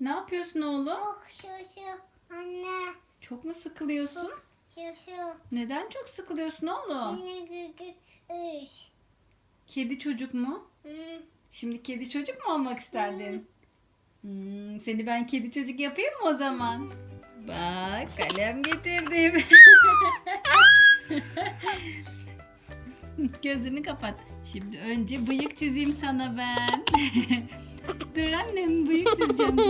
Ne yapıyorsun oğlum? Yok şu şu. Anne. Çok mu sıkılıyorsun? Şu şu. Neden çok sıkılıyorsun oğlum? Üç. Kedi çocuk mu? Hı. Şimdi kedi çocuk mu olmak isterdin? Hmm, seni ben kedi çocuk yapayım mı o zaman? Bak kalem getirdim. Gözünü kapat. Şimdi önce bıyık çizeyim sana ben. Dur annem bıyık çizeceğim.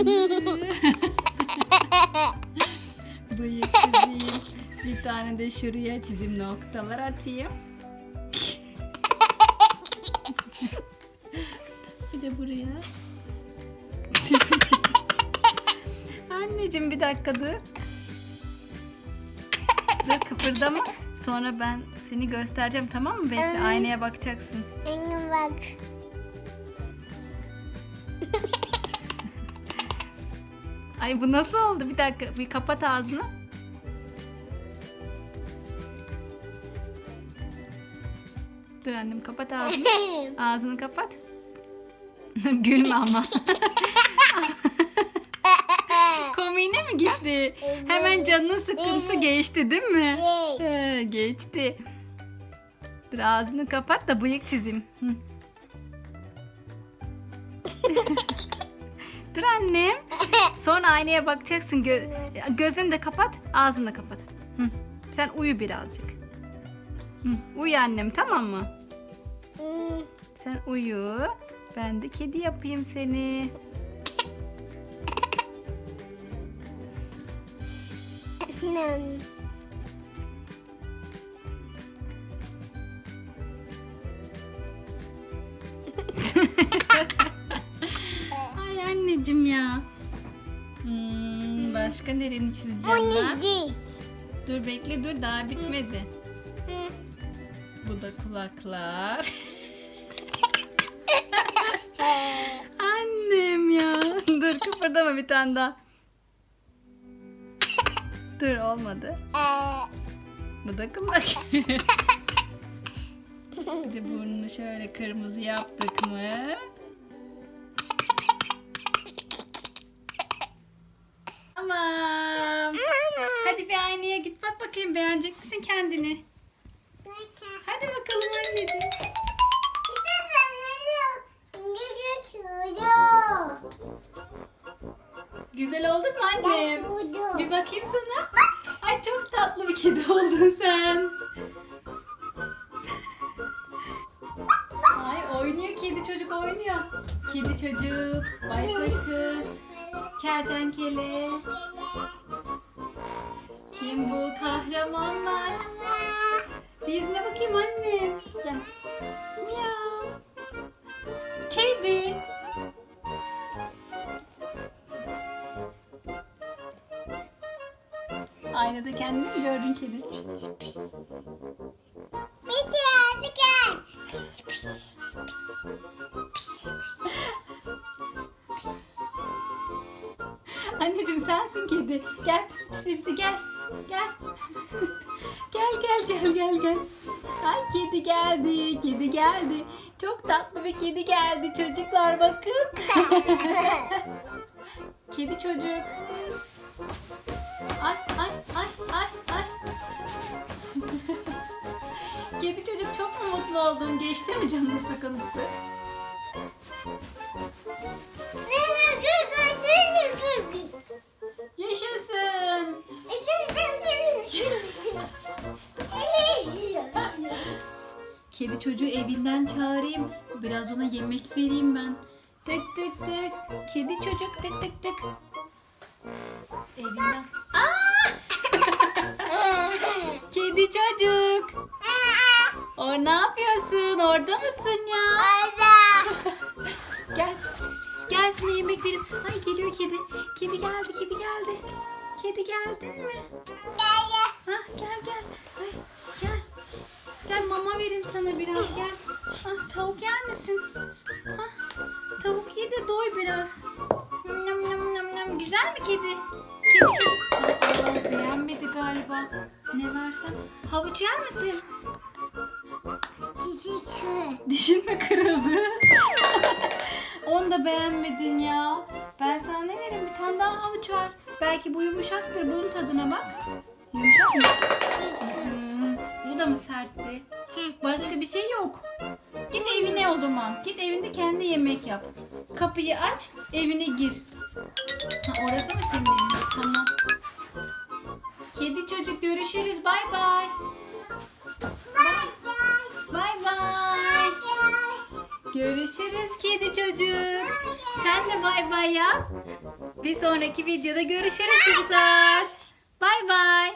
bıyık çizeyim. Bir tane de şuraya çizim noktalar atayım. Bir de buraya. Anneciğim bir dakika dur. Dur kıpırdama. Sonra ben seni göstereceğim tamam mı? Bekle aynaya bakacaksın. Anne bak. Ay bu nasıl oldu? Bir dakika bir kapat ağzını. Dur annem kapat ağzını. Ağzını kapat. Gülme ama. Komiğine mi gitti? Hemen canının sıkıntısı geçti değil mi? He, geçti. Dur ağzını kapat da bıyık çizeyim. Hı. Dur annem. Sonra aynaya bakacaksın. Gö- gözünü de kapat, ağzını da kapat. Hı. Sen uyu birazcık. Hı. Uyu annem tamam mı? Hı. Sen uyu. Ben de kedi yapayım seni. Annem. Anneciğim ya. Hmm, başka nereni çizeceğim ben? Dur bekle dur daha bitmedi. Bu da kulaklar. Annem ya. Dur kıpırdama bir tane daha. Dur olmadı. Ee, Bu da kulak. bir de burnunu şöyle kırmızı yaptık mı? Tamam. Hadi bir aynaya git bak bakayım beğenecek misin kendini? Hadi bakalım anneciğim. Güzel oldun mu annem? Bir bakayım sana. Ay çok tatlı bir kedi oldun sen. Ay oynuyor kedi çocuk oynuyor. Kedi çocuk, baykuş kız, kertenkele. Kim bu kahramanlar? Yüzüne bakayım annem. Gel. Kedi. Aynada kendini mi gördün kedi? Anneciğim sensin kedi. Gel pis pis pis gel. Gel. gel gel gel gel gel. Ay kedi geldi. Kedi geldi. Çok tatlı bir kedi geldi çocuklar bakın. kedi çocuk. Ay ay ay ay ay. kedi çocuk çok mu mutlu oldun? Geçti mi canın sıkıntısı? Çocuğu evinden çağırayım. Biraz ona yemek vereyim ben. Tık tık tık. Kedi çocuk tık tık tık. Evinden. Aa! Kedi çocuk. O ne yapıyorsun? Orada mısın ya? Gel pis pis pis. Gel sana yemek vereyim. Ay geliyor kedi. Kedi geldi, kedi geldi. Kedi geldin mi? Hah gel gel. Ay, gel. Gel mama vereyim sana biraz gel. Ah, tavuk yer misin? Ah, tavuk ye de doy biraz. Nam nam nam nam. Güzel mi kedi? Kedi. Aa, beğenmedi galiba. Ne versen? Havuç yer misin? Dişin mi kırıldı? Onu da beğenmedin ya. Ben sana ne vereyim bir tane? havuç var. Belki bu yumuşaktır. Bunun tadına bak. Yumuşak mı? Bu da mı sertti? Ses. Başka bir şey yok. Git evine o zaman. Git evinde kendi yemek yap. Kapıyı aç, evine gir. Ha, orası mı senin evin? Tamam. Kedi çocuk görüşürüz. Bay bay. Bay bay. Görüşürüz kedi çocuk. Sen de bay bay yap. Bir sonraki videoda görüşürüz çocuklar. Bay bay.